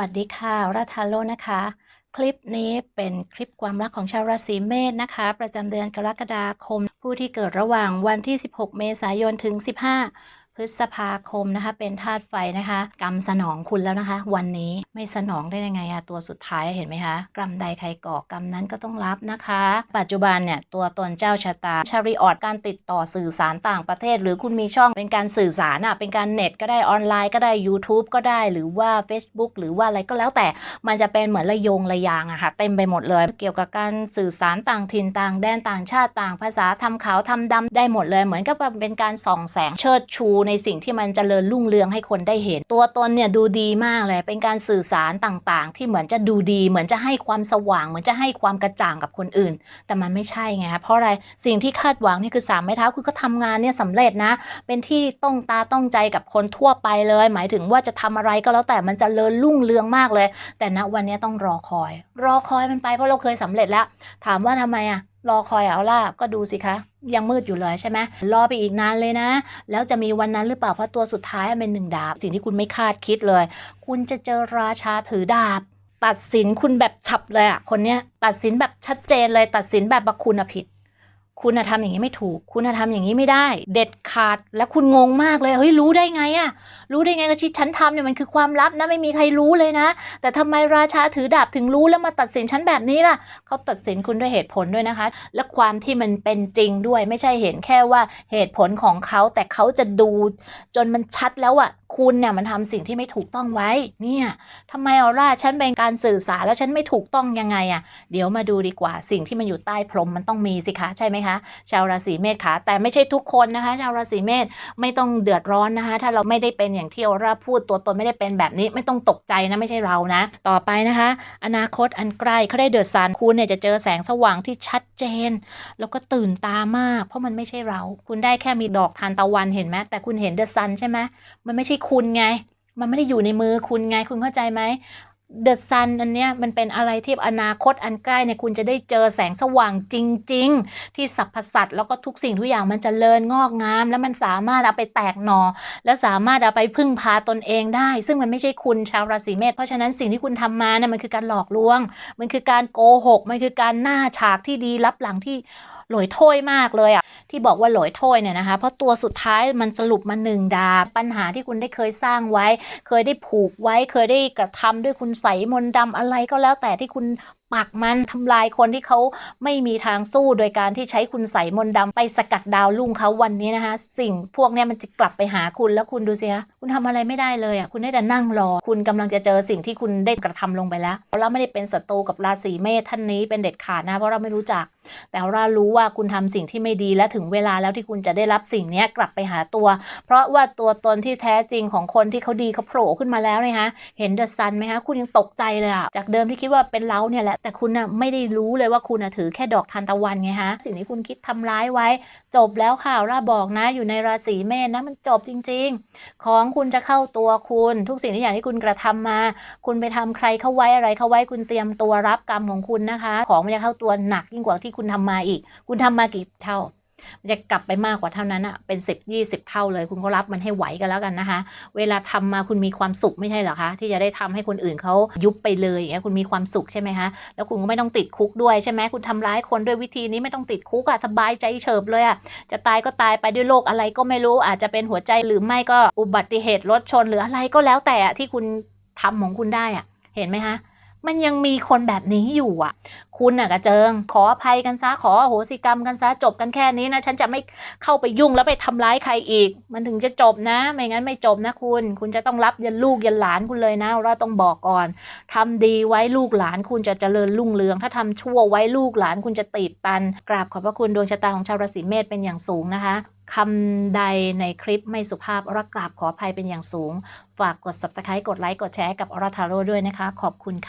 วัสดีค่ะรัฐาโลนะคะ คลิปนี้เป็นคลิปความรักของชาวราศีเมษนะคะ ประจำเดือนกรกฎาคม ผู้ที่เกิดระหว่างวันที่ 16 เมษายนถึง 15 พฤษภาคมนะคะ เป็นธาตุไฟนะคะ กรรมสนองคุณแล้วนะคะ วันนี้ไม่สนองได้ยังไงอะตัวสุดท้ายเห็นไหมคะกรรมใดใครก่อกรรมนั้นก็ต้องรับนะคะ ปัจจุบันเนี่ยตัวตนเจ้าชะตาชาริออดการติดต่อสื่อสารต่างประเทศ หรือคุณมีช่องเป็นการสื่อสารอะเป็นการเน็ตก็ได้ออนไลน์ก็ได้ YouTube ก็ได้หรือว่า Facebook หรือว่าอะไรก็แล้วแต่มันจะเป็นเหมือนระยงระยางอะค่ะเต็มไปหมดเลย เกี่ยวกับการสื่อสารต่างถิ่นต่างแดนต่างชาติต่างภาษาทำขาวทำดำได้หมดเลย เหมือนกับเป็นการส่องแสงเชิดชูในสิ่งที่มันเจริญรุ่งเรืองให้คนได้เห็น ตัวตนเนี่ยดูดีมากเลยเป็นการสื่อสารต่างๆ ที่เหมือนจะดูดี เหมือนจะให้ความสว่าง เหมือนจะให้ความกระจ่างกับคนอื่น แต่มันไม่ใช่ไงคะเพราะอะไรสิ่งที่คาดหวังนี่คือสามไม้เท้าคือก็ทำงานเนี่ยสำเร็จนะ เป็นที่ต้องตาต้องใจกับคนทั่วไปเลย หมายถึงว่าจะทำอะไรก็แล้วแต่มันจะเจริญรุ่งเรืองมากเลย แต่ณวันนี้ต้องรอคอย รอคอยมันไปเพราะเราเคยสำเร็จแล้ว ถามว่าทำไมอะ รอคอยเอาล่ะก็ดูสิคะ ยังมืดอยู่เลยใช่ไหมรอไปอีกนานเลยนะ แล้วจะมีวันนั้นหรือเปล่าเพราะตัวสุดท้ายเป็นหนึ่งดาบ สิ่งที่คุณไม่คาดคิดเลย คุณจะเจอราชาถือดาบ ตัดสินคุณแบบฉับเลยอะคนเนี้ยตัดสินแบบชัดเจนเลยตัดสินแบบว่าคุณอะผิด คุณทำอย่างนี้ไม่ถูก คุณทำอย่างนี้ไม่ได้ เด็ดขาด แล้วคุณงงมากเลย เฮ้ย รู้ได้ไงอะรู้ได้ไงก็ที่ฉันทำเนี่ยมันคือความลับนะ ไม่มีใครรู้เลยนะ แต่ทำไมราชาถือดาบถึงรู้แล้วมาตัดสินฉันแบบนี้ล่ะ เขาตัดสินคุณด้วยเหตุผลด้วยนะคะ และความที่มันเป็นจริงด้วย ไม่ใช่เห็นแค่ว่าเหตุผลของเขา แต่เขาจะดูจนมันชัดแล้วอะ คุณเนี่ยมันทำสิ่งที่ไม่ถูกต้องไว้ เนี่ยทำไมเอาล่ะฉันเป็นการสื่อสารแล้วฉันไม่ถูกต้องยังไงอะเดี๋ยวมาดูดีกว่าสิ่งที่มันอยู่ใต้พรมมันต้องมีสิคะใช่ไหมคะ ชาวราศีเมษค่ะแต่ไม่ใช่ทุกคนนะคะ ชาวราศีเมษไม่ต้องเดือดร้อนนะคะ ถ้าเราไม่ได้เป็นอย่างที่ออร่าพูดตัวตนไม่ได้เป็นแบบนี้ไม่ต้องตกใจนะไม่ใช่เรานะ ต่อไปนะคะ อนาคตอันใกล้เขาได้เดือดสารคุณเนี่ยจะเจอแสงสว่างที่ชัดเจน แล้วก็ตื่นตามาก เพราะมันไม่ใช่เรา คุณได้แค่มีดอกทานตะวันเห็นไหมแต่คุณเห็นเดือะซันใช่ไหมมันไม่ใช่คุณไง มันไม่ได้อยู่ในมือคุณไง คุณเข้าใจไหมเดอะซันอันเนี้ยมันเป็นอะไรที่อนาคตอันใกล้เนี่ยคุณจะได้เจอแสงสว่างจริง ๆ ที่สรรพสัตว์แล้วก็ทุกสิ่งทุกอย่างมันจเจริญงอกงาม แล้วมันสามารถเอาไปแตกหนอ และสามารถเอาไปพึ่งพาตนเองได้ ซึ่งมันไม่ใช่คุณชาวราศีเมษเพราะฉะนั้นสิ่งที่คุณทำมาเนี่ยมันคือการหลอกลวง มันคือการโกหก มันคือการหน้าฉากที่ดีรับหลังที่ หลอยโถ้ยมากเลยอะที่บอกว่าหลอยโถ้ยเนี่ยนะคะ เพราะตัวสุดท้ายมันสรุปมาหนึ่งดาบปัญหาที่คุณได้เคยสร้างไว้ เคยได้ผูกไว้เคยได้กระทำด้วยคุณใสมนต์ดำอะไรก็แล้วแต่ที่คุณปักมันทำลายคนที่เขาไม่มีทางสู้โดยการที่ใช้คุณใสมนต์ดำไปสกัดดาวลุ่งเขาวันนี้นะคะ สิ่งพวกนี้มันจะกลับไปหาคุณแล้วคุณดูสิคะคุณทำอะไรไม่ได้เลยอะคุณได้แต่นั่งรอ คุณกำลังจะเจอสิ่งที่คุณได้กระทำลงไปแล้วเราไม่ได้เป็นศัตรูกับราศีเมษท่านนี้เป็นเด็ดขาดนะเพราะเราไม่รู้จัก แต่เรารู้ว่าคุณทำสิ่งที่ไม่ดีและถึงเวลาแล้วที่คุณจะได้รับสิ่งนี้กลับไปหาตัว เพราะว่าตัวตนที่แท้จริงของคนที่เขาดีเขาโผล่ขึ้นมาแล้วนะคะเห็นเดอะซันไหมคะคุณยังตกใจเลยอะจากเดิมที่คิดว่าเป็นเล้าเนี่ยแหละแต่คุณน่ะไม่ได้รู้เลยว่าคุณน่ะถือแค่ดอกทานตะวันไงฮะสิ่งที่คุณคิดทำร้ายไว้ จบแล้วข่าวร่าบอกนะ อยู่ในราศีเมษนะมันจบจริง ๆ ของคุณจะเข้าตัวคุณ ทุกสิ่งทุกอย่างที่คุณกระทำมา คุณไปทำใครเข้าไว้อะไรเข้าไว้คุณเตรียมตัวรับกรรมของคุณนะคะ ของมันจะเข้าตัวหนักยิ่งกว่าที่คุณทำมาอีก คุณทำมากี่เท่า มันจะกลับไปมากกว่าเท่านั้นอะเป็นสิบยี่สิบเท่าเลย คุณก็รับมันให้ไหวกันแล้วกันนะคะ เวลาทำมาคุณมีความสุขไม่ใช่เหรอคะ ที่จะได้ทำให้คนอื่นเขายุบไปเลยอย่างเงี้ยคุณมีความสุขใช่ไหมคะ แล้วคุณก็ไม่ต้องติดคุกด้วยใช่ไหมคุณทำร้ายคนด้วยวิธีนี้ไม่ต้องติดคุกอะสบายใจเฉิบเลยอะจะตายก็ตายไปด้วยโรคอะไรก็ไม่รู้ อาจจะเป็นหัวใจหรือไม่ก็อุบัติเหตุรถชนหรืออะไรก็แล้วแต่ที่คุณทำของคุณได้อะเห็นไหมคะ มันยังมีคนแบบนี้อยู่อะ คุณน่ะกระเจิง ขออภัยกันซะ ขอโหสิกรรมกันซะ จบกันแค่นี้นะ ฉันจะไม่เข้าไปยุ่งแล้วไปทำร้ายใครอีก มันถึงจะจบนะ ไม่งั้นไม่จบนะคุณ คุณจะต้องรับยันลูกยันหลานคุณเลยนะ เราต้องบอกก่อนทำดีไว้ลูกหลานคุณจะเจริญรุ่งเรือง ถ้าทำชั่วไว้ลูกหลานคุณจะตีบตัน กราบขอบพระคุณดวงชะตาของชาวราศีเมษเป็นอย่างสูงนะคะคำใดในคลิปไม่สุภาพรักกราบขออภัยเป็นอย่างสูง ฝากกด subscribe กดไลค์ กดแชร์กับอรทาโร่ด้วยนะคะ ขอบคุณค่ะ